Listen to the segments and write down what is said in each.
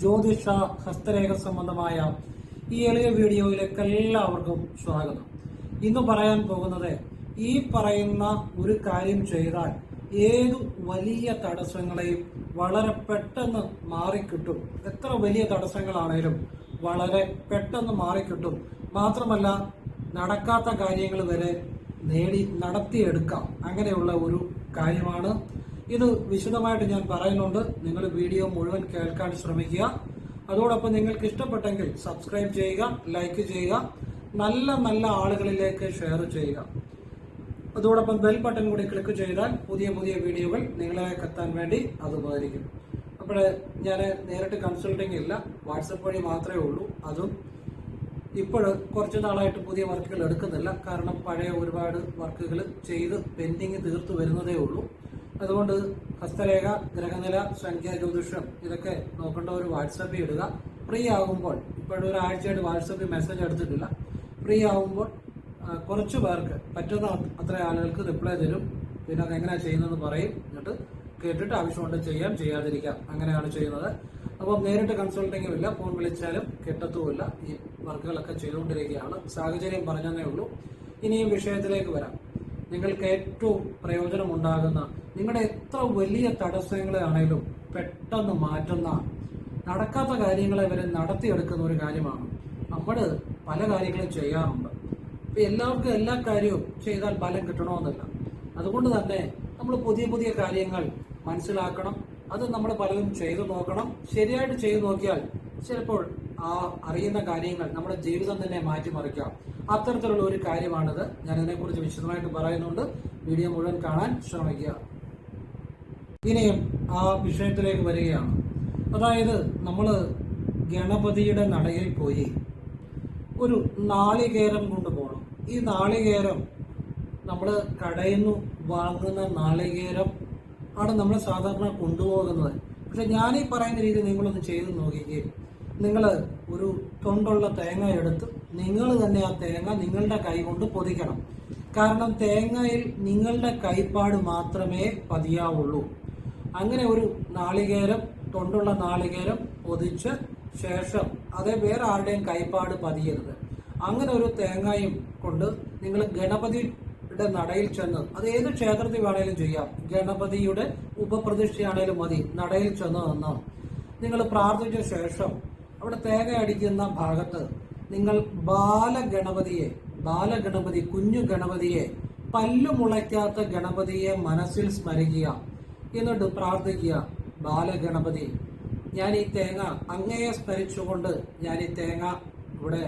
ജ്യോതിഷ ഹസ്തരേഖ സംബന്ധമായ ഈ എളിയ വീഡിയോയിലേക്ക് എല്ലാവർക്കും സ്വാഗതം. ഇന്ന് പറയാൻ പോകുന്നത് ഈ പറയുന്ന ഒരു കാര്യം ചെയ്താൽ ഏതു വലിയ തടസ്സങ്ങളെയും വളരെ പെട്ടെന്ന് മാറിക്കിട്ടും. എത്ര വലിയ തടസ്സങ്ങളാണേലും വളരെ പെട്ടെന്ന് മാറിക്കിട്ടും. മാത്രമല്ല നടക്കാത്ത കാര്യങ്ങൾ വരെ നേടി നടത്തിയെടുക്കാം. അങ്ങനെയുള്ള ഒരു കാര്യമാണ് ഇത് വിശദമായിട്ട് ഞാൻ പറയുന്നുണ്ട്. നിങ്ങൾ വീഡിയോ മുഴുവൻ കേൾക്കാൻ ശ്രമിക്കുക. അതോടൊപ്പം നിങ്ങൾക്ക് ഇഷ്ടപ്പെട്ടെങ്കിൽ സബ്സ്ക്രൈബ് ചെയ്യുക ലൈക്ക് ചെയ്യുക നല്ല നല്ല ആളുകളിലേക്ക് ഷെയർ ചെയ്യുക. അതോടൊപ്പം ബെൽ ബട്ടൺ കൂടി ക്ലിക്ക് ചെയ്താൽ പുതിയ പുതിയ വീഡിയോകൾ നിങ്ങളിലേക്ക് എത്താൻ വേണ്ടി അത് ഉപകരിക്കും അപ്പോൾ ഞാൻ നേരിട്ട് കൺസൾട്ടിങ് ഇല്ല. വാട്സപ്പ് വഴി മാത്രമേ ഉള്ളൂ. അതും ഇപ്പോൾ കുറച്ച് നാളായിട്ട് പുതിയ വർക്കുകൾ എടുക്കുന്നില്ല. കാരണം പഴയ ഒരുപാട് വർക്കുകൾ ചെയ്ത് പെൻഡിങ് തീർത്തു വരുന്നതേ ഉള്ളൂ. അതുകൊണ്ട് ഹസ്തരേഖ ഗ്രഹനില സംഖ്യ ജ്യോതിഷം ഇതൊക്കെ ഒരു വാട്സപ്പിൽ ഇടുക. ഫ്രീ ആകുമ്പോൾ ഇപ്പോഴും ഒരാഴ്ചയായിട്ട് വാട്സപ്പിൽ മെസ്സേജ് എടുത്തിട്ടില്ല. ഫ്രീ ആകുമ്പോൾ കുറച്ച് പേർക്ക് പറ്റുന്ന അത്ര ആളുകൾക്ക് റിപ്ലൈ തരും. പിന്നെ അത് എങ്ങനെയാണ് ചെയ്യുന്നതെന്ന് പറയും. എന്നിട്ട് കേട്ടിട്ട് ആവശ്യമുണ്ട് ചെയ്യാം ചെയ്യാതിരിക്കാം. അങ്ങനെയാണ് ചെയ്യുന്നത്. അപ്പം നേരിട്ട് കൺസൾട്ടിങ്ങും ഇല്ല. ഫോൺ വിളിച്ചാലും കിട്ടത്തുമില്ല. ഈ വർക്കുകളൊക്കെ ചെയ്തുകൊണ്ടിരിക്കുകയാണ്. സാഹചര്യം പറഞ്ഞതേ ഉള്ളൂ. ഇനിയും വിഷയത്തിലേക്ക് വരാം. നിങ്ങൾക്ക് ഏറ്റവും പ്രയോജനമുണ്ടാകുന്ന നിങ്ങളുടെ എത്ര വലിയ തടസ്സങ്ങളെ തടസ്സങ്ങളാണേലും പെട്ടെന്ന് മാറ്റുന്ന നടക്കാത്ത കാര്യങ്ങളെ വരെ നടത്തിയെടുക്കുന്ന ഒരു കാര്യമാണ്. നമ്മൾ പല കാര്യങ്ങളും ചെയ്യാറുണ്ട്. ഇപ്പൊ എല്ലാവർക്കും എല്ലാ കാര്യവും ചെയ്താൽ ഫലം കിട്ടണമെന്നില്ല. അതുകൊണ്ട് തന്നെ നമ്മൾ പുതിയ പുതിയ കാര്യങ്ങൾ മനസ്സിലാക്കണം. അത് നമ്മൾ പലതും ചെയ്തു നോക്കണം. ശരിയായിട്ട് ചെയ്തു നോക്കിയാൽ ചിലപ്പോൾ ആ അറിയുന്ന കാര്യങ്ങൾ നമ്മുടെ ജീവിതം തന്നെ മാറ്റിമറിക്കാം അത്തരത്തിലുള്ള ഒരു കാര്യമാണിത്. ഞാൻ ഇതിനെക്കുറിച്ച് വിശദമായിട്ട് പറയുന്നുണ്ട്. വീഡിയോ മുഴുവൻ കാണാൻ ശ്രമിക്കുക. ഇനിയും ആ വിഷയത്തിലേക്ക് വരികയാണ്. അതായത് നമ്മൾ ഗണപതിയുടെ നടയിൽ പോയി ഒരു നാളികേരം കൊണ്ടുപോകണം ഈ നാളികേരം നമ്മൾ കടയിൽ നിന്ന് വാങ്ങുന്ന നാളികേരം ആണ് നമ്മൾ സാധാരണ കൊണ്ടുപോകുന്നത്. പക്ഷെ ഈ പറയുന്ന രീതി നിങ്ങളൊന്ന് ചെയ്ത് നോക്കിക്കേ. നിങ്ങൾ ഒരു തൊണ്ടുള്ള തേങ്ങ എടുത്ത് നിങ്ങൾ തന്നെ ആ തേങ്ങ നിങ്ങളുടെ കൈ കൊണ്ട് പൊതിക്കണം. കാരണം തേങ്ങയിൽ നിങ്ങളുടെ കൈപ്പാട് മാത്രമേ പതിയാവുള്ളൂ. അങ്ങനെ ഒരു നാളികേരം തൊണ്ടുള്ള നാളികേരം പൊതിച്ച് ശേഷം അതേ വേറെ ആരുടെയും കൈപ്പാട് പതിയരുത്. അങ്ങനെ ഒരു തേങ്ങയും കൊണ്ട് നിങ്ങൾ ഗണപതിയുടെ നടയിൽ ചെന്ന് അത് ഏത് ക്ഷേത്രത്തിൽ വേണേലും ചെയ്യാം. ഗണപതിയുടെ ഉപപ്രതിഷ്ഠയാണേലും മതി നടയിൽ ചെന്ന് നിന്ന്. നിങ്ങൾ പ്രാർത്ഥിച്ച ശേഷം അവിടെ തേങ്ങ അടിക്കുന്ന ഭാഗത്ത് നിങ്ങൾ ബാലഗണപതിയെ ബാലഗണപതി കുഞ്ഞു ഗണപതിയെ പല്ലു മുളയ്ക്കാത്ത ഗണപതിയെ മനസ്സിൽ സ്മരിക്കുക. എന്നിട്ട് പ്രാർത്ഥിക്കുക ബാലഗണപതി ഞാൻ ഈ തേങ്ങ അങ്ങയെ സ്മരിച്ചുകൊണ്ട് ഞാൻ ഈ തേങ്ങ ഇവിടെ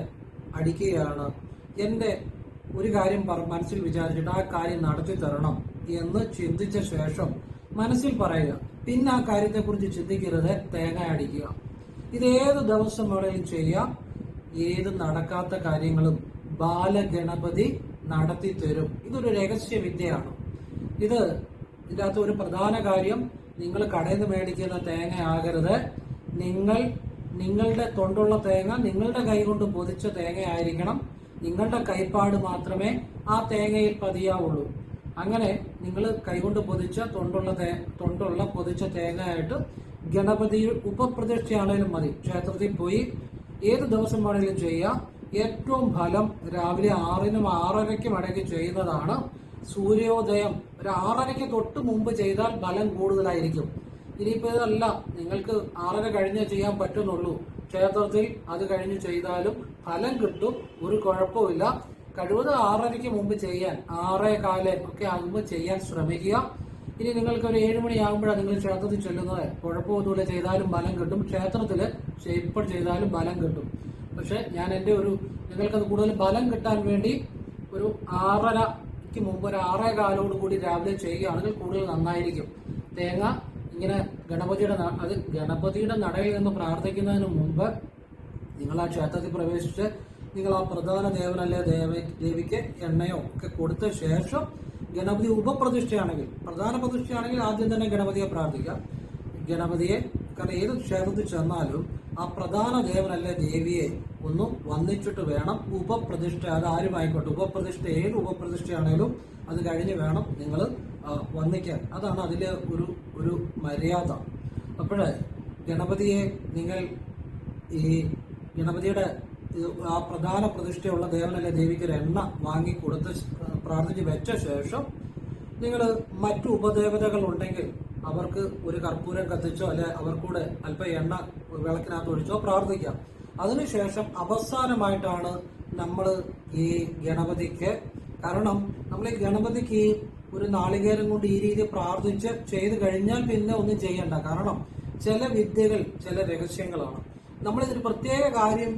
അടിക്കുകയാണ്. എന്റെ ഒരു കാര്യം മനസ്സിൽ വിചാരിച്ചിട്ട് ആ കാര്യം നടത്തി തരണം എന്ന് ചിന്തിച്ച ശേഷം മനസ്സിൽ പറയുക. പിന്നെ ആ കാര്യത്തെക്കുറിച്ച് ചിന്തിക്കരുത് തേങ്ങ അടിക്കുക. ഇത് ഏത് ദിവസം വേണേലും ചെയ്യാം. ഏത് നടക്കാത്ത കാര്യങ്ങളും ബാലഗണപതി നടത്തി തരും. ഇതൊരു രഹസ്യ വിദ്യയാണ്. ഇത് ഇതിനകത്ത് ഒരു പ്രധാന കാര്യം നിങ്ങൾ കടയിൽ നിന്ന് മേടിക്കുന്ന തേങ്ങ ആകരുത്. നിങ്ങൾ നിങ്ങളുടെ തൊണ്ടുള്ള തേങ്ങ നിങ്ങളുടെ കൈകൊണ്ട് പൊതിച്ച തേങ്ങ ആയിരിക്കണം. നിങ്ങളുടെ കൈപ്പാട് മാത്രമേ ആ തേങ്ങയിൽ പതിയാവുള്ളൂ. അങ്ങനെ നിങ്ങൾ കൈകൊണ്ട് പൊതിച്ച തൊണ്ടുള്ള തൊണ്ടുള്ള പൊതിച്ച തേങ്ങയായിട്ട് ഗണപതി ഉപപ്രതിഷ്ഠയാണേലും മതി. ക്ഷേത്രത്തിൽ പോയി ഏത് ദിവസം വേണമെങ്കിലും ചെയ്യാം ഏറ്റവും ഫലം രാവിലെ ആറിനും ആറരയ്ക്കും ഇടയ്ക്ക് ചെയ്യുന്നതാണ്. സൂര്യോദയം ഒരു ആറരയ്ക്ക് തൊട്ട് മുമ്പ് ചെയ്താൽ ഫലം കൂടുതലായിരിക്കും. ഇനിയിപ്പോൾ ഇതല്ല. നിങ്ങൾക്ക് ആറര കഴിഞ്ഞേ ചെയ്യാൻ പറ്റുന്നുള്ളൂ. ക്ഷേത്രത്തിൽ അത് കഴിഞ്ഞ് ചെയ്താലും ഫലം കിട്ടും. ഒരു കുഴപ്പമില്ല കഴിവത് ആറരയ്ക്ക് മുമ്പ് ചെയ്യാൻ ആറേ കാലേ ഒക്കെ ആകുമ്പോൾ ചെയ്യാൻ ശ്രമിക്കുക. ഇനി നിങ്ങൾക്ക് ഒരു ഏഴ് മണിയാകുമ്പോഴാണ് നിങ്ങൾ ക്ഷേത്രത്തിൽ ചെല്ലുന്നത്. കുഴപ്പമൊന്നുമില്ല ചെയ്താലും ബലം കിട്ടും. ക്ഷേത്രത്തിൽ ഇപ്പോൾ ചെയ്താലും ബലം കിട്ടും. പക്ഷെ ഞാൻ എന്റെ ഒരു നിങ്ങൾക്കത് കൂടുതൽ ബലം കിട്ടാൻ വേണ്ടി ഒരു ആറരയ്ക്ക് മുമ്പ് ഒരു ആറേ കാലോട് കൂടി രാവിലെ ചെയ്യുകയാണെങ്കിൽ കൂടുതൽ നന്നായിരിക്കും. തേങ്ങ ഇങ്ങനെ ഗണപതിയുടെ അത് ഗണപതിയുടെ നടയിൽ നിന്ന് പ്രാർത്ഥിക്കുന്നതിന് മുമ്പ് നിങ്ങൾ ആ ക്ഷേത്രത്തിൽ പ്രവേശിച്ച് നിങ്ങൾ ആ പ്രധാന ദേവനല്ലേ ദേവ ദേവിക്ക് എണ്ണയോ ഒക്കെ കൊടുത്ത ശേഷം ഗണപതി ഉപപ്രതിഷ്ഠയാണെങ്കിൽ പ്രധാന പ്രതിഷ്ഠയാണെങ്കിൽ ആദ്യം തന്നെ ഗണപതിയെ പ്രാർത്ഥിക്കാം ഗണപതിയെ കാരണം ഏത് ക്ഷേത്രത്തിൽ ചെന്നാലും ആ പ്രധാന ദേവനല്ലേ ദേവിയെ ഒന്ന് വന്നിച്ചിട്ട് വേണം ഉപപ്രതിഷ്ഠ. അത് ആരുമായിക്കോട്ടെ ഉപപ്രതിഷ്ഠ ഏത് ഉപപ്രതിഷ്ഠയാണെങ്കിലും അത് കഴിഞ്ഞ് വേണം നിങ്ങൾ വന്നിക്കാൻ അതാണ് അതിലെ ഒരു ഒരു മര്യാദ. അപ്പോഴേ ഗണപതിയെ നിങ്ങൾ ഈ ഗണപതിയുടെ ആ പ്രധാന പ്രതിഷ്ഠയുള്ള ദേവനല്ല ദേവിക്ക് ഒരു എണ്ണ വാങ്ങി പ്രാർത്ഥിച്ച് വെച്ച ശേഷം നിങ്ങൾ മറ്റു ഉപദേവതകൾ ഉണ്ടെങ്കിൽ അവർക്ക് ഒരു കർപ്പൂരം കത്തിച്ചോ അല്ലെ അവർക്കൂടെ അല്പം എണ്ണ വിളക്കിനകത്ത് ഒഴിച്ചോ പ്രാർത്ഥിക്കാം. അതിനുശേഷം അവസാനമായിട്ടാണ് നമ്മൾ ഈ ഗണപതിക്ക് കാരണം നമ്മൾ ഈ ഗണപതിക്ക് ഒരു നാളികേരം കൊണ്ട് ഈ രീതി പ്രാർത്ഥിച്ച് ചെയ്ത് കഴിഞ്ഞാൽ പിന്നെ ഒന്നും ചെയ്യണ്ട. കാരണം ചില വിദ്യകൾ ചില രഹസ്യങ്ങളാണ്. നമ്മളിതൊരു പ്രത്യേക കാര്യം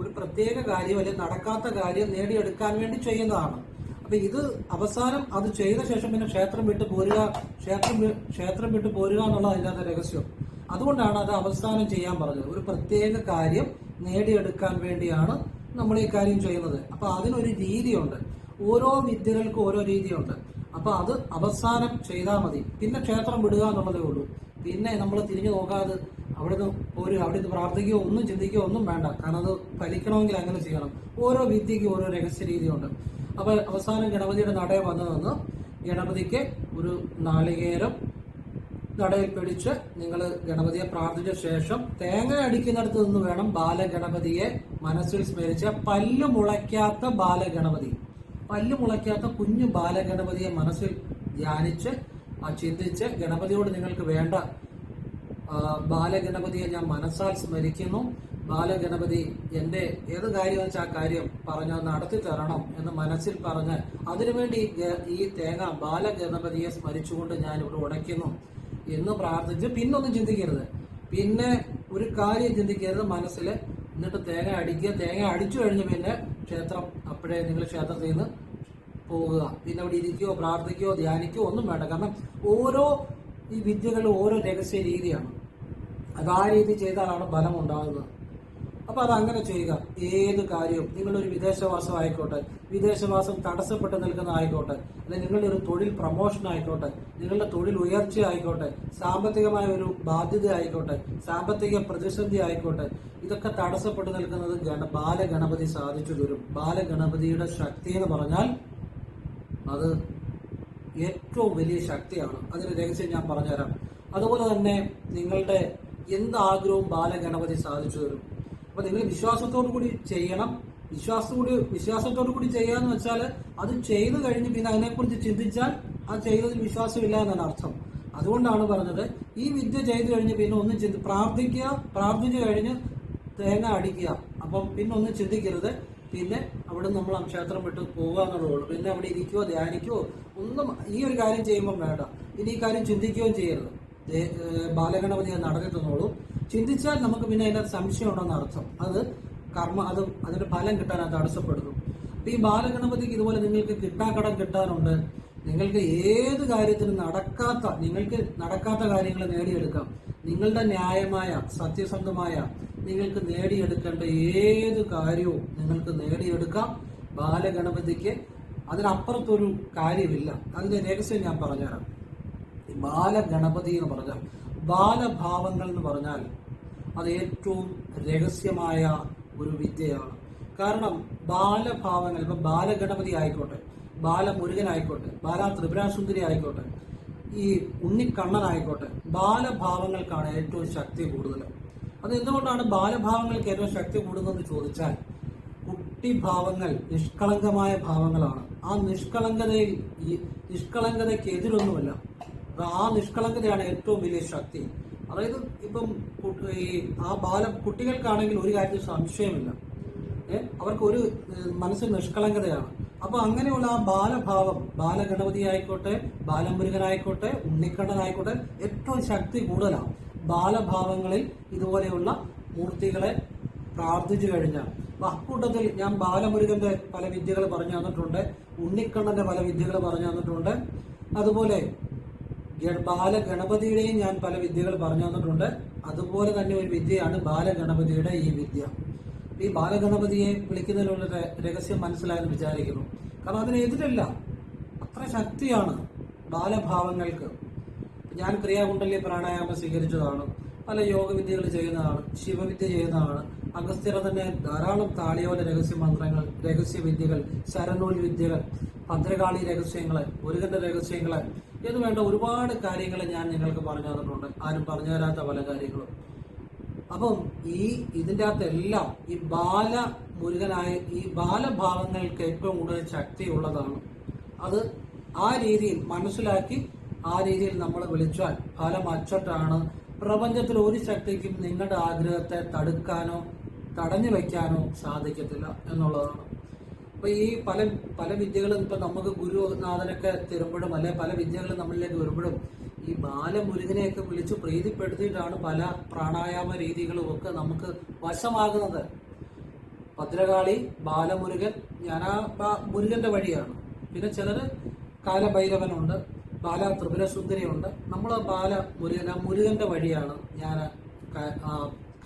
ഒരു പ്രത്യേക കാര്യം അല്ലെങ്കിൽ നടക്കാത്ത കാര്യം നേടിയെടുക്കാൻ വേണ്ടി ചെയ്യുന്നതാണ്. അപ്പൊ ഇത് അവസാനം അത് ചെയ്ത ശേഷം പിന്നെ ക്ഷേത്രം വിട്ട് പോരുക ക്ഷേത്രം ക്ഷേത്രം വിട്ട് പോരുക എന്നുള്ളത് അതിനകത്ത് രഹസ്യം. അതുകൊണ്ടാണ് അത് അവസാനം ചെയ്യാൻ പറഞ്ഞത്. ഒരു പ്രത്യേക കാര്യം നേടിയെടുക്കാൻ വേണ്ടിയാണ് നമ്മൾ ഈ കാര്യം ചെയ്യുന്നത്. അപ്പൊ അതിനൊരു രീതിയുണ്ട്. ഓരോ വിദ്യകൾക്കും ഓരോ രീതിയുണ്ട്. അപ്പൊ അത് അവസാനം ചെയ്താൽ മതി. പിന്നെ ക്ഷേത്രം വിടുക എന്നുള്ളതേ ഉള്ളൂ. പിന്നെ നമ്മൾ തിരിഞ്ഞു നോക്കാതെ അവിടുന്ന് ഒരു അവിടുന്ന് പ്രാർത്ഥിക്കുകയോ ഒന്നും ചിന്തിക്കുകയോ ഒന്നും വേണ്ട. കാരണം അത് ഫലിക്കണമെങ്കിൽ അങ്ങനെ ചെയ്യണം. ഓരോ വിദ്യയ്ക്കും ഓരോ രഹസ്യ രീതിയുണ്ട്. അപ്പോൾ അവസാനം ഗണപതിയുടെ നടയെ വന്നു നിന്ന് ഗണപതിക്ക് ഒരു നാളികേരം നടയിൽ പിടിച്ച് നിങ്ങൾ ഗണപതിയെ പ്രാർത്ഥിച്ച ശേഷം തേങ്ങ അടിക്കുന്നിടത്ത് നിന്ന് വേണം ബാലഗണപതിയെ മനസ്സിൽ സ്മരിച്ച് പല്ല് മുളയ്ക്കാത്ത ബാലഗണപതി. പല്ല് മുളയ്ക്കാത്ത കുഞ്ഞു ബാലഗണപതിയെ മനസ്സിൽ ധ്യാനിച്ച് ചിന്തിച്ച് ഗണപതിയോട് നിങ്ങൾക്ക് വേണ്ട ബാലഗണപതിയെ ഞാൻ മനസ്സാൽ സ്മരിക്കുന്നു. ബാലഗണപതി എന്റെ ഏത് കാര്യം വെച്ചാൽ ആ കാര്യം പറഞ്ഞ് നടത്തി തരണം എന്ന് മനസ്സിൽ പറഞ്ഞ് അതിനുവേണ്ടി ഈ തേങ്ങ ബാലഗണപതിയെ സ്മരിച്ചുകൊണ്ട് ഞാൻ ഇവിടെ ഉടയ്ക്കുന്നു എന്ന് പ്രാർത്ഥിച്ച് പിന്നൊന്നും ചിന്തിക്കരുത്. പിന്നെ ഒരു കാര്യം ചിന്തിക്കരുത് മനസ്സിൽ എന്നിട്ട് തേങ്ങ അടിക്കുക. തേങ്ങ അടിച്ചു കഴിഞ്ഞ് പിന്നെ ക്ഷേത്രം അപ്പോഴേ നിങ്ങൾ ക്ഷേത്രത്തിൽ നിന്ന് പോവുക പിന്നെ അവിടെ ഇരിക്കുകയോ പ്രാർത്ഥിക്കുകയോ ധ്യാനിക്കുകയോ ഒന്നും വേണ്ട. കാരണം ഓരോ ഈ വിദ്യകൾ ഓരോ രഹസ്യ രീതിയാണ്. അത് ആ രീതി ചെയ്താലാണ് ഫലം ഉണ്ടാകുന്നത് അപ്പൊ അത് അങ്ങനെ ചെയ്യുക. ഏത് കാര്യവും നിങ്ങളൊരു വിദേശവാസം ആയിക്കോട്ടെ വിദേശവാസം തടസ്സപ്പെട്ട് നിൽക്കുന്ന ആയിക്കോട്ടെ അല്ലെങ്കിൽ നിങ്ങളുടെ ഒരു തൊഴിൽ പ്രമോഷൻ ആയിക്കോട്ടെ നിങ്ങളുടെ തൊഴിൽ ഉയർച്ച ആയിക്കോട്ടെ സാമ്പത്തികമായ ഒരു ബാധ്യത ആയിക്കോട്ടെ സാമ്പത്തിക പ്രതിസന്ധി ആയിക്കോട്ടെ ഇതൊക്കെ തടസ്സപ്പെട്ട് നിൽക്കുന്നത് ഗണ ബാലഗണപതി സാധിച്ചു തരും. ബാലഗണപതിയുടെ ശക്തി എന്ന് പറഞ്ഞാൽ അത് ഏറ്റവും വലിയ ശക്തിയാണ്. അതിന് രഹസ്യം ഞാൻ പറഞ്ഞുതരാം. അതുപോലെ തന്നെ നിങ്ങളുടെ എന്ത് ആഗ്രഹവും ബാലഗണപതി സാധിച്ചു തരും. അപ്പൊ നിങ്ങൾ വിശ്വാസത്തോടു കൂടി ചെയ്യണം. വിശ്വാസത്തോട് വിശ്വാസത്തോടു കൂടി ചെയ്യാന്ന് വെച്ചാൽ അത് ചെയ്തു കഴിഞ്ഞ് പിന്നെ അതിനെക്കുറിച്ച് ചിന്തിച്ചാൽ ആ ചെയ്തതിൽ വിശ്വാസമില്ല എന്നാണ് അർത്ഥം. അതുകൊണ്ടാണ് പറഞ്ഞത് ഈ വിദ്യ ചെയ്തു കഴിഞ്ഞ് പിന്നെ ഒന്നും ചിന്തി പ്രാർത്ഥിക്കുക പ്രാർത്ഥിച്ചു കഴിഞ്ഞ് തേങ്ങ അടിക്കുക. അപ്പം പിന്നെ ഒന്നും ചിന്തിക്കരുത്. പിന്നെ അവിടെ നമ്മൾ ആ ക്ഷേത്രം വിട്ട് പോവുക എന്നുള്ളതുള്ളൂ പിന്നെ അവിടെ ഇരിക്കുകയോ ധ്യാനിക്കുകയോ ഒന്നും ഈ ഒരു കാര്യം ചെയ്യുമ്പോൾ വേണ്ട. ഇനി ഈ കാര്യം ചിന്തിക്കുകയും ചെയ്യരുത്. ബാലഗണപതി അത് നടന്നിട്ടുള്ളൂ. ചിന്തിച്ചാൽ നമുക്ക് പിന്നെ അതിനകത്ത് സംശയം അർത്ഥം. അത് കർമ്മ അത് അതിന്റെ ഫലം കിട്ടാൻ അത് തടസ്സപ്പെടുന്നു. അപ്പൊ ഈ ബാലഗണപതിക്ക് ഇതുപോലെ നിങ്ങൾക്ക് കിട്ടാക്കടം കിട്ടാനുണ്ട്. നിങ്ങൾക്ക് ഏത് കാര്യത്തിനും നടക്കാത്ത നിങ്ങൾക്ക് നടക്കാത്ത കാര്യങ്ങൾ നേടിയെടുക്കാം. നിങ്ങളുടെ ന്യായമായ സത്യസന്ധമായ നിങ്ങൾക്ക് നേടിയെടുക്കേണ്ട ഏത് കാര്യവും നിങ്ങൾക്ക് നേടിയെടുക്കാം. ബാലഗണപതിക്ക് അതിനപ്പുറത്തൊരു കാര്യമില്ല. അതിന്റെ രഹസ്യം ഞാൻ പറഞ്ഞുതരാം. ബാലഗണപതി എന്ന് പറഞ്ഞാൽ ബാലഭാവങ്ങൾ എന്ന് പറഞ്ഞാൽ അത് ഏറ്റവും രഹസ്യമായ ഒരു വിദ്യയാണ്. കാരണം ബാലഭാവങ്ങൾ ഇപ്പൊ ബാലഗണപതി ആയിക്കോട്ടെ ബാലമുരുകൻ ആയിക്കോട്ടെ ബാല ത്രിപുരാസുന്ദരി ആയിക്കോട്ടെ ഈ ഉണ്ണിക്കണ്ണനായിക്കോട്ടെ ബാലഭാവങ്ങൾക്കാണ് ഏറ്റവും ശക്തി കൂടുതൽ. അത് എന്തുകൊണ്ടാണ് ബാലഭാവങ്ങൾക്ക് ഏറ്റവും ശക്തി കൂടുന്നതെന്ന് ചോദിച്ചാൽ കുട്ടിഭാവങ്ങൾ നിഷ്കളങ്കമായ ഭാവങ്ങളാണ്. ആ നിഷ്കളങ്കതയിൽ ഈ നിഷ്കളങ്കതയ്ക്ക് എതിരൊന്നുമില്ല. ആ നിഷ്കളങ്കതയാണ് ഏറ്റവും വലിയ ശക്തി. അതായത് ഇപ്പം ഈ ആ ബാല കുട്ടികൾക്കാണെങ്കിൽ ഒരു കാര്യത്തിൽ സംശയമില്ല. അവർക്ക് ഒരു മനസ്സിൽ നിഷ്കളങ്കതയാണ്. അപ്പൊ അങ്ങനെയുള്ള ആ ബാലഭാവം ബാലഗണപതി ആയിക്കോട്ടെ ബാലമുരുകനായിക്കോട്ടെ ഉണ്ണിക്കണ്ണനായിക്കോട്ടെ ഏറ്റവും ശക്തി കൂടുതലാണ്. ബാലഭാവങ്ങളിൽ ഇതുപോലെയുള്ള മൂർത്തികളെ പ്രാർത്ഥിച്ചു കഴിഞ്ഞാൽ. അക്കൂട്ടത്തിൽ ഞാൻ ബാലമുരുകന്റെ പല വിദ്യകൾ പറഞ്ഞു തന്നിട്ടുണ്ട് ഉണ്ണിക്കണ്ണന്റെ പല വിദ്യകൾ പറഞ്ഞു തന്നിട്ടുണ്ട്. അതുപോലെ ബാലഗണപതിയുടെയും ഞാൻ പല വിദ്യകൾ പറഞ്ഞു തന്നിട്ടുണ്ട്. അതുപോലെ തന്നെ ഒരു വിദ്യയാണ് ബാലഗണപതിയുടെ ഈ വിദ്യ. ഈ ബാലഗണപതിയെ വിളിക്കുന്നതിലുള്ള ര- രഹസ്യം മനസ്സിലായെന്ന് വിചാരിക്കുന്നു. കാരണം അതിനെതിരല്ല അത്ര ശക്തിയാണ് ബാലഭാവങ്ങൾക്ക്. ഞാൻ ക്രിയാകുണ്ടല്യ പ്രാണായാമം സ്വീകരിച്ചതാണ്. പല യോഗവിദ്യകൾ ചെയ്യുന്നതാണ് ശിവവിദ്യ ചെയ്യുന്നതാണ്. അഗസ്ത്യർ തന്നെ ധാരാളം താളിയോല രഹസ്യ മന്ത്രങ്ങൾ രഹസ്യ വിദ്യകൾ ശരനൂൽ വിദ്യകൾ ഭദ്രകാളി രഹസ്യങ്ങൾ മുരുകന്റെ രഹസ്യങ്ങൾ എന്ന് വേണ്ട ഒരുപാട് കാര്യങ്ങൾ ഞാൻ നിങ്ങൾക്ക് പറഞ്ഞു തന്നിട്ടുണ്ട്. ആരും പറഞ്ഞു തരാത്ത പല കാര്യങ്ങളും. അപ്പം ഈ ഇതിന്റെ അകത്തെല്ലാം ഈ ബാല മുരുകനായ ഈ ബാലഭാവങ്ങൾക്ക് ഏറ്റവും കൂടുതൽ ശക്തിയുള്ളതാണ്. അത് ആ രീതിയിൽ മനസ്സിലാക്കി ആ രീതിയിൽ നമ്മൾ വിളിച്ചാൽ ഫലം അച്ചട്ടാണ്. പ്രപഞ്ചത്തിൽ ഒരു ശക്തിക്കും നിങ്ങളുടെ ആഗ്രഹത്തെ തടുക്കാനോ തടഞ്ഞു വയ്ക്കാനോ സാധിക്കത്തില്ല എന്നുള്ളതാണ്. അപ്പൊ ഈ പല പല വിദ്യകളും ഇപ്പൊ നമുക്ക് ഗുരുനാഥനൊക്കെ തരുമ്പോഴും അല്ലെ പല വിദ്യകളും നമ്മളിലേക്ക് വരുമ്പോഴും ഈ ബാലമുരുകനെയൊക്കെ വിളിച്ച് പ്രീതിപ്പെടുത്തിയിട്ടാണ് പല പ്രാണായാമ രീതികളും ഒക്കെ നമുക്ക് വശമാകുന്നത്. ഭദ്രകാളി ബാലമുരുകൻ ഞാൻ ആ മുരുകന്റെ വഴിയാണ്. പിന്നെ ചിലർ കാലഭൈരവനുണ്ട് ബാല ത്രിപുരസുന്ദരിയുണ്ട്. നമ്മൾ ബാല മുരുകൻ ആ മുരുകന്റെ വഴിയാണ് ഞാൻ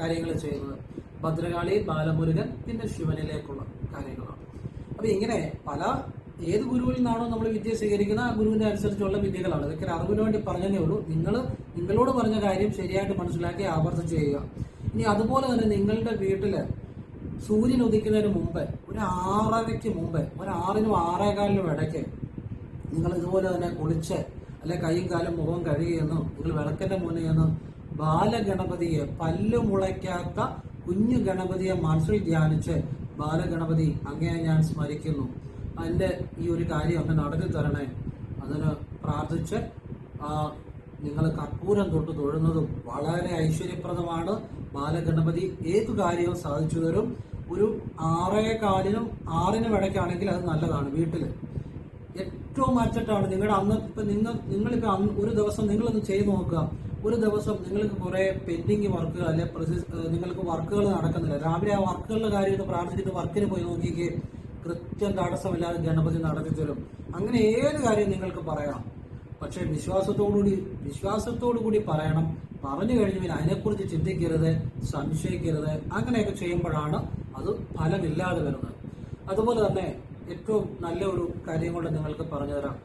കാര്യങ്ങൾ ചെയ്യുന്നത്. ഭദ്രകാളി ബാലമുരുകൻ പിന്നെ ശിവനിലേക്കുള്ള കാര്യങ്ങളാണ്. അപ്പൊ ഇങ്ങനെ പല ഏത് ഗുരുവിൽ നിന്നാണോ നമ്മൾ വിദ്യ സ്വീകരിക്കുന്ന ആ ഗുരുവിന്റെ അനുസരിച്ചുള്ള വിദ്യകളാണ്. ഇതൊക്കെ അറിവിന് വേണ്ടി പറഞ്ഞതേ ഉള്ളൂ. നിങ്ങൾ നിങ്ങളോട് പറഞ്ഞ കാര്യം ശരിയായിട്ട് മനസ്സിലാക്കി ആവർത്തിച്ച് ചെയ്യുക. ഇനി അതുപോലെ തന്നെ നിങ്ങളുടെ വീട്ടിൽ സൂര്യൻ ഉദിക്കുന്നതിന് മുമ്പ് ഒരു ആറരയ്ക്ക് മുമ്പ് ഒരു ആറിനും ആറേകാലിനും ഇടയ്ക്ക് നിങ്ങൾ ഇതുപോലെ തന്നെ കുളിച്ച് അല്ലെ കൈയും കാലും മുഖവും കഴുകിയെന്ന് നിങ്ങൾ വിളക്കിന്റെ മുന്നിൽ നിന്ന് ബാലഗണപതിയെ പല്ലു മുളയ്ക്കാത്ത കുഞ്ഞു ഗണപതിയെ മനസ്സിൽ ധ്യാനിച്ച് ബാലഗണപതി അങ്ങേ ഞാൻ സ്മരിക്കുന്നു. അതിന്റെ ഈ ഒരു കാര്യം അങ്ങ് നടത്തി തരണേ. അതിന് പ്രാർത്ഥിച്ച് നിങ്ങൾ കർപ്പൂരം തൊട്ട് തൊഴുന്നതും വളരെ ഐശ്വര്യപ്രദമാണ്. ബാലഗണപതി ഏത് കാര്യവും സാധിച്ചു തരും. ഒരു ആറേ കാലിനും ആറിനും ഇടയ്ക്കാണെങ്കിൽ അത് നല്ലതാണ് വീട്ടിൽ ഏറ്റവും അച്ചട്ടാണ്. നിങ്ങളുടെ അന്ന് ഇപ്പം നിങ്ങൾ നിങ്ങളിപ്പോൾ ഒരു ദിവസം നിങ്ങളൊന്ന് ചെയ്തു നോക്കുക. ഒരു ദിവസം നിങ്ങൾക്ക് കുറെ പെൻഡിങ് വർക്കുകൾ അല്ലെ നിങ്ങൾക്ക് വർക്കുകൾ നടക്കുന്നില്ല. രാവിലെ ആ വർക്കുകളുടെ കാര്യം പ്രാർത്ഥിച്ചിട്ട് വർക്കിന് പോയി നോക്കിക്ക് കൃത്യം തടസ്സമില്ലാതെ ഗണപതി നടത്തി തരും. അങ്ങനെ ഏത് കാര്യം നിങ്ങൾക്ക് പറയാം? പക്ഷെ വിശ്വാസത്തോടുകൂടി വിശ്വാസത്തോടു കൂടി പറയണം. പറഞ്ഞു കഴിഞ്ഞു പിന്നെ അതിനെക്കുറിച്ച് ചിന്തിക്കരുത് സംശയിക്കരുത്. അങ്ങനെയൊക്കെ ചെയ്യുമ്പോഴാണ് അത് ഫലമില്ലാതെ വരുന്നത്. അതുപോലെ തന്നെ ഏറ്റവും നല്ല ഒരു കാര്യം കൊണ്ട് നിങ്ങൾക്ക് പറഞ്ഞു തരാം.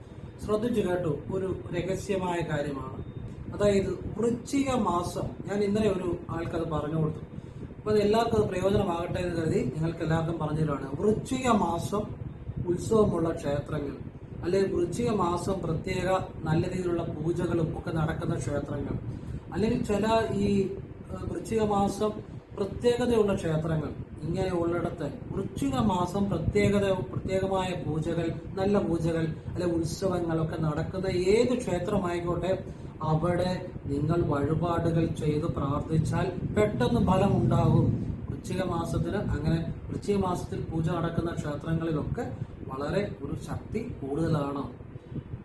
ശ്രദ്ധിച്ചു കേട്ടു ഒരു രഹസ്യമായ കാര്യമാണ്. അതായത് വൃശ്ചിക മാസം. ഞാൻ ഇന്നലെ ഒരു ആൾക്കത് പറഞ്ഞു കൊടുത്തു. അപ്പോൾ അത് എല്ലാവർക്കും അത് പ്രയോജനമാകട്ടെ എന്ന് കരുതി നിങ്ങൾക്ക് എല്ലാവർക്കും പറഞ്ഞു വൃശ്ചിക മാസം ഉത്സവമുള്ള ക്ഷേത്രങ്ങൾ അല്ലെങ്കിൽ വൃശ്ചിക മാസം പ്രത്യേക നല്ല രീതിയിലുള്ള പൂജകളും ഒക്കെ നടക്കുന്ന ക്ഷേത്രങ്ങൾ അല്ലെങ്കിൽ ചില ഈ വൃശ്ചിക മാസം പ്രത്യേകതയുള്ള ക്ഷേത്രങ്ങൾ ഇങ്ങനെ ഉള്ളിടത്ത് വൃശ്ചിക മാസം പ്രത്യേകത പ്രത്യേകമായ പൂജകൾ നല്ല പൂജകൾ അല്ലെ ഉത്സവങ്ങളൊക്കെ നടക്കുന്ന ഏത് ക്ഷേത്രമായിക്കോട്ടെ അവിടെ നിങ്ങൾ വഴിപാടുകൾ ചെയ്ത് പ്രാർത്ഥിച്ചാൽ പെട്ടെന്ന് ഫലം ഉണ്ടാകും. വൃശ്ചിക മാസത്തിൽ അങ്ങനെ വൃശ്ചിക മാസത്തിൽ പൂജ നടക്കുന്ന ക്ഷേത്രങ്ങളിലൊക്കെ വളരെ ഒരു ശക്തി കൂടുതലാണ്.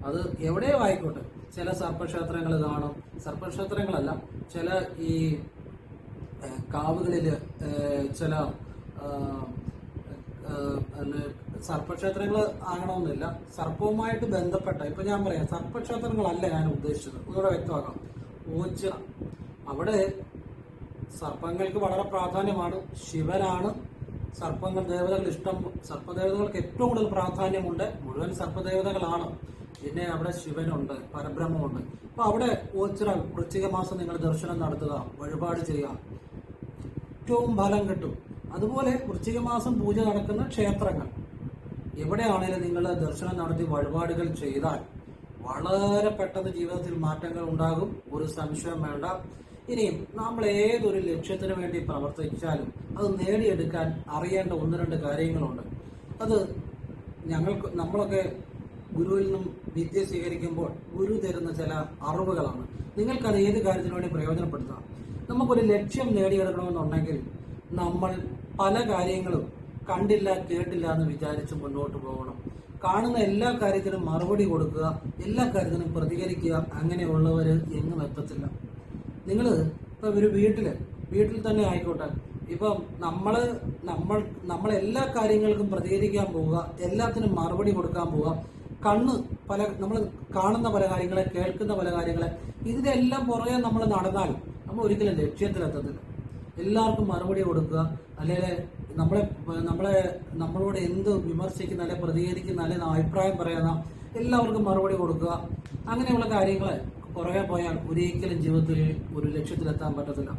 അത് എവിടെയോ ആയിക്കോട്ടെ. ചില സർപ്പക്ഷേത്രങ്ങൾ കാണും. സർപ്പക്ഷേത്രങ്ങളല്ല ചില ഈ കാവുകളിൽ ചില സർപ്പക്ഷേത്രങ്ങൾ ആകണമെന്നില്ല. സർപ്പവുമായിട്ട് ബന്ധപ്പെട്ട ഇപ്പൊ ഞാൻ പറയാം സർപ്പക്ഷേത്രങ്ങളല്ല ഞാൻ ഉദ്ദേശിച്ചത്. ഒന്നുകൂടെ വ്യക്തമാക്കാം ഓച്ചിറ. അവിടെ സർപ്പങ്ങൾക്ക് വളരെ പ്രാധാന്യമാണ്. ശിവനാണ് സർപ്പങ്ങൾ ദേവതകൾ ഇഷ്ടം. സർപ്പദേവതകൾക്ക് ഏറ്റവും കൂടുതൽ പ്രാധാന്യമുണ്ട്. മുഴുവൻ സർപ്പദേവതകളാണ്. പിന്നെ അവിടെ ശിവനുണ്ട് പരബ്രഹ്മമുണ്ട്. അപ്പൊ അവിടെ ഓച്ചിറ വൃശ്ചിക മാസം നിങ്ങൾ ദർശനം നടത്തുക വഴിപാട് ചെയ്യുക. ഏറ്റവും ഫലം കിട്ടും. അതുപോലെ വൃശ്ചിക മാസം പൂജ നടക്കുന്ന ക്ഷേത്രങ്ങൾ. എവിടെയാണേലും നിങ്ങൾ ദർശനം നടത്തി വഴിപാടുകൾ ചെയ്താൽ വളരെ പെട്ടെന്ന് ജീവിതത്തിൽ മാറ്റങ്ങൾ ഉണ്ടാകും. ഒരു സംശയം വേണ്ട. ഇനിയും നമ്മൾ ഏതൊരു ലക്ഷ്യത്തിന് വേണ്ടി പ്രവർത്തിച്ചാലും അത് നേടിയെടുക്കാൻ അറിയേണ്ട ഒന്ന് രണ്ട് കാര്യങ്ങളുണ്ട്. അത് ഞങ്ങൾക്ക് നമ്മളൊക്കെ ഗുരുവിൽ നിന്നും വിദ്യ സ്വീകരിക്കുമ്പോൾ ഗുരു തരുന്ന ചില അറിവുകളാണ്. നിങ്ങൾക്കത് ഏത് കാര്യത്തിനു വേണ്ടി പ്രയോജനപ്പെടുത്താം? നമുക്കൊരു ലക്ഷ്യം നേടിയെടുക്കണമെന്നുണ്ടെങ്കിൽ നമ്മൾ പല കാര്യങ്ങളും കണ്ടില്ല കേട്ടില്ല എന്ന് വിചാരിച്ച് മുന്നോട്ട് പോകണം. കാണുന്ന എല്ലാ കാര്യത്തിനും മറുപടി കൊടുക്കുക എല്ലാ കാര്യത്തിനും പ്രതികരിക്കുക അങ്ങനെയുള്ളവര് എങ്ങും എത്തത്തില്ല. നിങ്ങൾ ഇപ്പൊ ഒരു വീട്ടിൽ വീട്ടിൽ തന്നെ ആയിക്കോട്ടെ. ഇപ്പം നമ്മൾ നമ്മൾ നമ്മൾ എല്ലാ കാര്യങ്ങൾക്കും പ്രതികരിക്കാൻ പോവുക എല്ലാത്തിനും മറുപടി കൊടുക്കാൻ പോവുക കണ്ണ് പല നമ്മൾ കാണുന്ന പല കാര്യങ്ങളെ കേൾക്കുന്ന പല കാര്യങ്ങളെ ഇതിനെല്ലാം പുറകെ നമ്മൾ നടന്നാൽ നമ്മൾ ഒരിക്കലും ലക്ഷ്യത്തിലെത്തത്തില്ല. എല്ലാവർക്കും മറുപടി കൊടുക്കുക അല്ലെങ്കിൽ നമ്മളെ നമ്മളെ നമ്മളോട് എന്ത് വിമർശിക്കുന്ന അല്ലെ പ്രതികരിക്കുന്ന അല്ലെ അഭിപ്രായം പറയുന്ന എല്ലാവർക്കും മറുപടി കൊടുക്കുക. അങ്ങനെയുള്ള കാര്യങ്ങൾ പുറകെ പോയാൽ ഒരിക്കലും ജീവിതത്തിൽ ഒരു ലക്ഷ്യത്തിലെത്താൻ പറ്റത്തില്ല.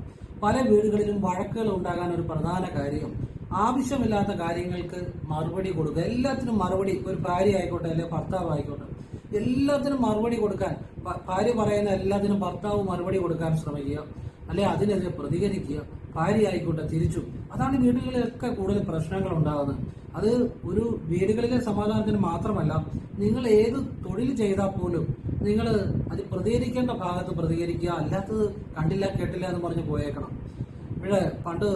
പല വീടുകളിലും വഴക്കുകൾ ഉണ്ടാകാൻ ഒരു പ്രധാന കാര്യം ആവശ്യമില്ലാത്ത കാര്യങ്ങൾക്ക് മറുപടി കൊടുക്കുക. എല്ലാത്തിനും മറുപടി ഒരു ഭാര്യ ആയിക്കോട്ടെ അല്ലെങ്കിൽ ഭർത്താവ് ആയിക്കോട്ടെ എല്ലാത്തിനും മറുപടി കൊടുക്കാൻ ഭാര്യ പറയുന്ന എല്ലാത്തിനും ഭർത്താവ് മറുപടി കൊടുക്കാൻ ശ്രമിക്കുക. അല്ലെ അതിനെതിരെ പ്രതികരിക്കുക. ഭാര്യ ആയിക്കോട്ടെ തിരിച്ചു. അതാണ് വീടുകളിലൊക്കെ കൂടുതൽ പ്രശ്നങ്ങൾ ഉണ്ടാകുന്നത് അത് ഒരു വീടുകളിലെ സമാധാനത്തിന് മാത്രമല്ല നിങ്ങൾ ഏത് തൊഴിൽ ചെയ്താൽ പോലും നിങ്ങൾ അത് പ്രതികരിക്കേണ്ട ഭാഗത്ത് പ്രതികരിക്കുക അല്ലാത്തത് കണ്ടില്ല കേട്ടില്ല എന്ന് പറഞ്ഞ് പോയേക്കണം. ഇവിടെ പണ്ട്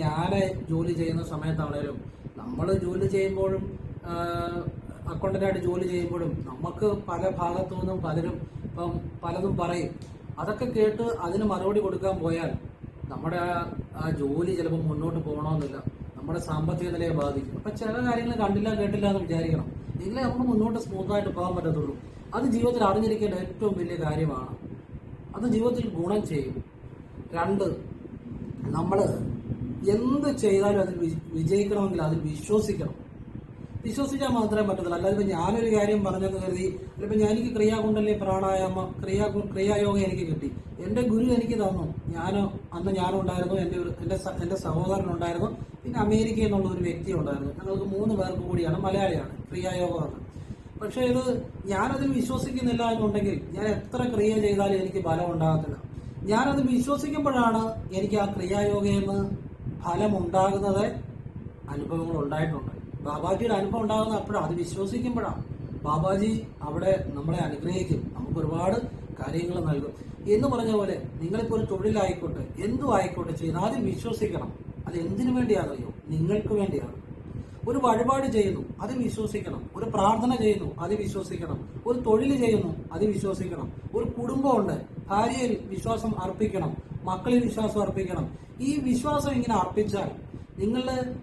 ഞാൻ ജോലി ചെയ്യുന്ന സമയത്താണേലും നമ്മൾ ജോലി ചെയ്യുമ്പോഴും അക്കൗണ്ടന്റായിട്ട് ജോലി ചെയ്യുമ്പോഴും നമുക്ക് പല ഭാഗത്തു നിന്നും പലരും ഇപ്പം പലതും പറയും. അതൊക്കെ കേട്ട് അതിന് മറുപടി കൊടുക്കാൻ പോയാൽ നമ്മുടെ ആ- ജോലി ചിലപ്പോൾ മുന്നോട്ട് പോകണമെന്നില്ല. നമ്മുടെ സാമ്പത്തിക നിലയെ ബാധിക്കും. അപ്പം ചില കാര്യങ്ങൾ കണ്ടില്ല കേട്ടില്ല എന്ന് വിചാരിക്കണം. എങ്കിലേ നമുക്ക് മുന്നോട്ട് സ്മൂത്തായിട്ട് പോകാൻ പറ്റത്തുള്ളൂ. അത് ജീവിതത്തിൽ അറിഞ്ഞിരിക്കേണ്ട ഏറ്റവും വലിയ കാര്യമാണ്. അത് ജീവിതത്തിൽ ഗുണം ചെയ്യും. രണ്ട് നമ്മൾ എന്ത് ചെയ്താലും അതിൽ വിജയിക്കണമെങ്കിൽ അതിൽ വിശ്വസിക്കണം. വിശ്വസിച്ചാൽ മാത്രമേ പറ്റത്തില്ല അല്ലാതെ ഇപ്പം ഞാനൊരു കാര്യം പറഞ്ഞെന്ന് കരുതി അല്ലെങ്കിൽ ഞാൻ എനിക്ക് ക്രിയാകുണ്ടല്ലേ പ്രാണായാമ ക്രിയാ ക്രിയായോഗം എനിക്ക് കിട്ടി. എന്റെ ഗുരു എനിക്ക് തന്നു. ഞാനോ അന്ന് ഞാനുണ്ടായിരുന്നു എന്റെ ഒരു എന്റെ എന്റെ സഹോദരൻ ഉണ്ടായിരുന്നു പിന്നെ അമേരിക്കയിൽ നിന്നുള്ള ഒരു വ്യക്തി ഉണ്ടായിരുന്നു ഞങ്ങൾക്ക് മൂന്ന് പേർക്ക് കൂടിയാണ് മലയാളിയാണ് ക്രിയായോഗമാണ്. പക്ഷേ ഇത് ഞാനതിൽ വിശ്വസിക്കുന്നില്ല എന്നുണ്ടെങ്കിൽ ഞാൻ എത്ര ക്രിയ ചെയ്താലും എനിക്ക് ഫലം ഉണ്ടാകത്തില്ല. ഞാനത് വിശ്വസിക്കുമ്പോഴാണ് എനിക്ക് ആ ക്രിയായോഗയിൽ നിന്ന് ഫലം ഉണ്ടാകുന്നത് അനുഭവങ്ങൾ ഉണ്ടായിട്ടുണ്ട്. ബാബാജിയുടെ അനുഭവം ഉണ്ടാകുന്ന അപ്പോഴാണ് അത് വിശ്വസിക്കുമ്പോഴാണ്. ബാബാജി അവിടെ നമ്മളെ അനുഗ്രഹിക്കും. നമുക്ക് ഒരുപാട് കാര്യങ്ങൾ നൽകും. എന്ന് പറഞ്ഞ പോലെ നിങ്ങളിപ്പോൾ ഒരു തൊഴിലായിക്കോട്ടെ എന്തു ആയിക്കോട്ടെ ചെയ്യുന്ന ആദ്യം വിശ്വസിക്കണം. അത് എന്തിനു വേണ്ടിയാണെന്നറിയോ? നിങ്ങൾക്ക് വേണ്ടിയാണ്. ഒരു വഴിപാട് ചെയ്യുന്നു അത് വിശ്വസിക്കണം. ഒരു പ്രാർത്ഥന ചെയ്യുന്നു അത് വിശ്വസിക്കണം. ഒരു തൊഴിൽ ചെയ്യുന്നു അത് വിശ്വസിക്കണം. ഒരു കുടുംബമുണ്ട് ഭാര്യയിൽ വിശ്വാസം അർപ്പിക്കണം മക്കളിൽ വിശ്വാസം അർപ്പിക്കണം. ഈ വിശ്വാസം ഇങ്ങനെ അർപ്പിച്ചാൽ നിങ്ങളുടെ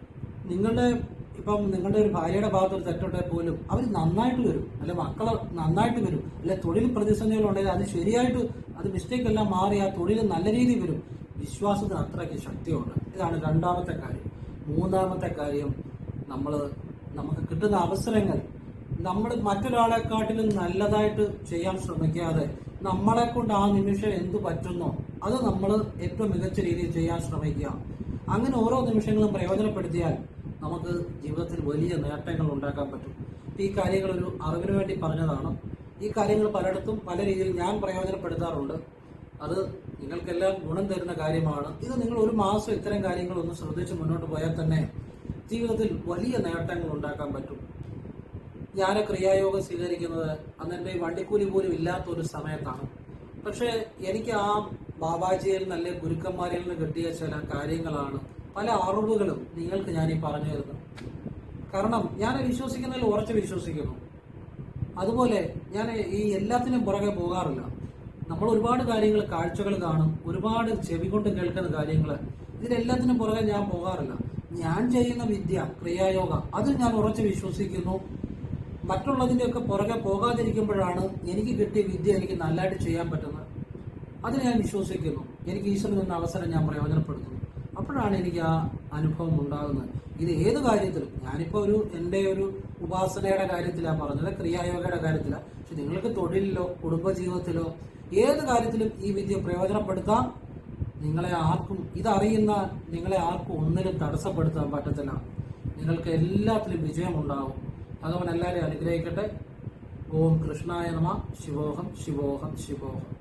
നിങ്ങളുടെ ഇപ്പം നിങ്ങളുടെ ഒരു ഭാര്യയുടെ ഭാഗത്ത് ഒരു തെറ്റുണ്ടെ പോലും അവർ നന്നായിട്ട് വരും. അല്ലെ മക്കളെ നന്നായിട്ട് വരും. അല്ലെ തൊഴിൽ പ്രതിസന്ധികളുണ്ടെങ്കിൽ അത് ശരിയായിട്ട് അത് മിസ്റ്റേക്ക് എല്ലാം മാറി ആ തൊഴിൽ നല്ല രീതിയിൽ വരും. വിശ്വാസത്തിന് അത്രയ്ക്ക് ശക്തിയുണ്ട്. ഇതാണ് രണ്ടാമത്തെ കാര്യം. മൂന്നാമത്തെ കാര്യം നമ്മൾ നമുക്ക് കിട്ടുന്ന അവസരങ്ങൾ. നമ്മൾ മറ്റൊരാളെക്കാട്ടിലും നല്ലതായിട്ട് ചെയ്യാൻ ശ്രമിക്കാതെ നമ്മളെ കൊണ്ട് ആ നിമിഷം എന്ത് പറ്റുന്നോ അത് നമ്മൾ ഏറ്റവും മികച്ച രീതിയിൽ ചെയ്യാൻ ശ്രമിക്കുക. അങ്ങനെ ഓരോ നിമിഷങ്ങളും പ്രയോജനപ്പെടുത്തിയാൽ നമുക്ക് ജീവിതത്തിൽ വലിയ നേട്ടങ്ങൾ ഉണ്ടാക്കാൻ പറ്റും. ഈ കാര്യങ്ങൾ ഒരു അറിവിന് വേണ്ടി പറഞ്ഞതാണ്. ഈ കാര്യങ്ങൾ പലയിടത്തും പല രീതിയിൽ ഞാൻ പ്രയോജനപ്പെടുത്താറുണ്ട്. അത് നിങ്ങൾക്കെല്ലാം ഗുണം തരുന്ന കാര്യമാണ്. ഇത് നിങ്ങൾ ഒരു മാസം ഇത്തരം കാര്യങ്ങൾ ഒന്ന് ശ്രദ്ധിച്ച് മുന്നോട്ട് പോയാൽ തന്നെ ജീവിതത്തിൽ വലിയ നേട്ടങ്ങൾ ഉണ്ടാക്കാൻ പറ്റും. ഞാൻ ക്രിയായോഗം സ്വീകരിക്കുന്നത് അന്ന് എന്റെ വണ്ടിക്കൂലി പോലും ഇല്ലാത്ത ഒരു സമയത്താണ്. പക്ഷേ എനിക്ക് ആ ബാബാജിയിൽ നല്ല ഗുരുക്കന്മാരിൽ നിന്ന് കിട്ടിയ ചില കാര്യങ്ങളാണ് പല അറിവുകളും നിങ്ങൾക്ക് ഞാൻ ഈ പറഞ്ഞു തരുന്നു. കാരണം ഞാൻ വിശ്വസിക്കുന്നതിൽ ഉറച്ചു വിശ്വസിക്കുന്നു. അതുപോലെ ഞാൻ ഈ എല്ലാത്തിനും പുറകെ പോകാറില്ല. നമ്മൾ ഒരുപാട് കാര്യങ്ങൾ കാഴ്ചകൾ കാണും ഒരുപാട് ചെവി കൊണ്ട് കേൾക്കുന്ന കാര്യങ്ങൾ. ഇതിലെല്ലാത്തിനും പുറകെ ഞാൻ പോകാറില്ല. ഞാൻ ചെയ്യുന്ന വിദ്യ ക്രിയായോഗ അത് ഞാൻ ഉറച്ചു വിശ്വസിക്കുന്നു. മറ്റുള്ളതിന്റെയൊക്കെ പുറകെ പോകാതിരിക്കുമ്പോഴാണ് എനിക്ക് കിട്ടിയ വിദ്യ എനിക്ക് നല്ലതായിട്ട് ചെയ്യാൻ പറ്റുന്നത്. അത് ഞാൻ വിശ്വസിക്കുന്നു. എനിക്ക് ഈശ്വരൻ എന്ന അവസരം ഞാൻ പ്രയോജനപ്പെടുത്തുന്നു. അപ്പോഴാണ് എനിക്ക് ആ അനുഭവം ഉണ്ടാകുന്നത്. ഇത് ഏത് കാര്യത്തിലും ഞാനിപ്പോൾ ഒരു എന്റെ ഒരു ഉപാസനയുടെ കാര്യത്തിലാണ് പറഞ്ഞത് ക്രിയായോഗയുടെ കാര്യത്തിലാണ് പക്ഷെ നിങ്ങൾക്ക് തൊഴിലിലോ കുടുംബജീവിതത്തിലോ ഏത് കാര്യത്തിലും ഈ വിദ്യ പ്രയോജനപ്പെടുത്താം. നിങ്ങളെ ആർക്കും ഇതറിയുന്ന നിങ്ങളെ ആർക്കും ഒന്നിനും തടസ്സപ്പെടുത്താൻ പറ്റത്തില്ല. നിങ്ങൾക്ക് എല്ലാത്തിലും വിജയമുണ്ടാവും. ഭഗവാൻ എല്ലാവരെയും അനുഗ്രഹിക്കട്ടെ. ഓം കൃഷ്ണായ നമ. ശിവോഹം ശിവോഹം ശിവോഹം.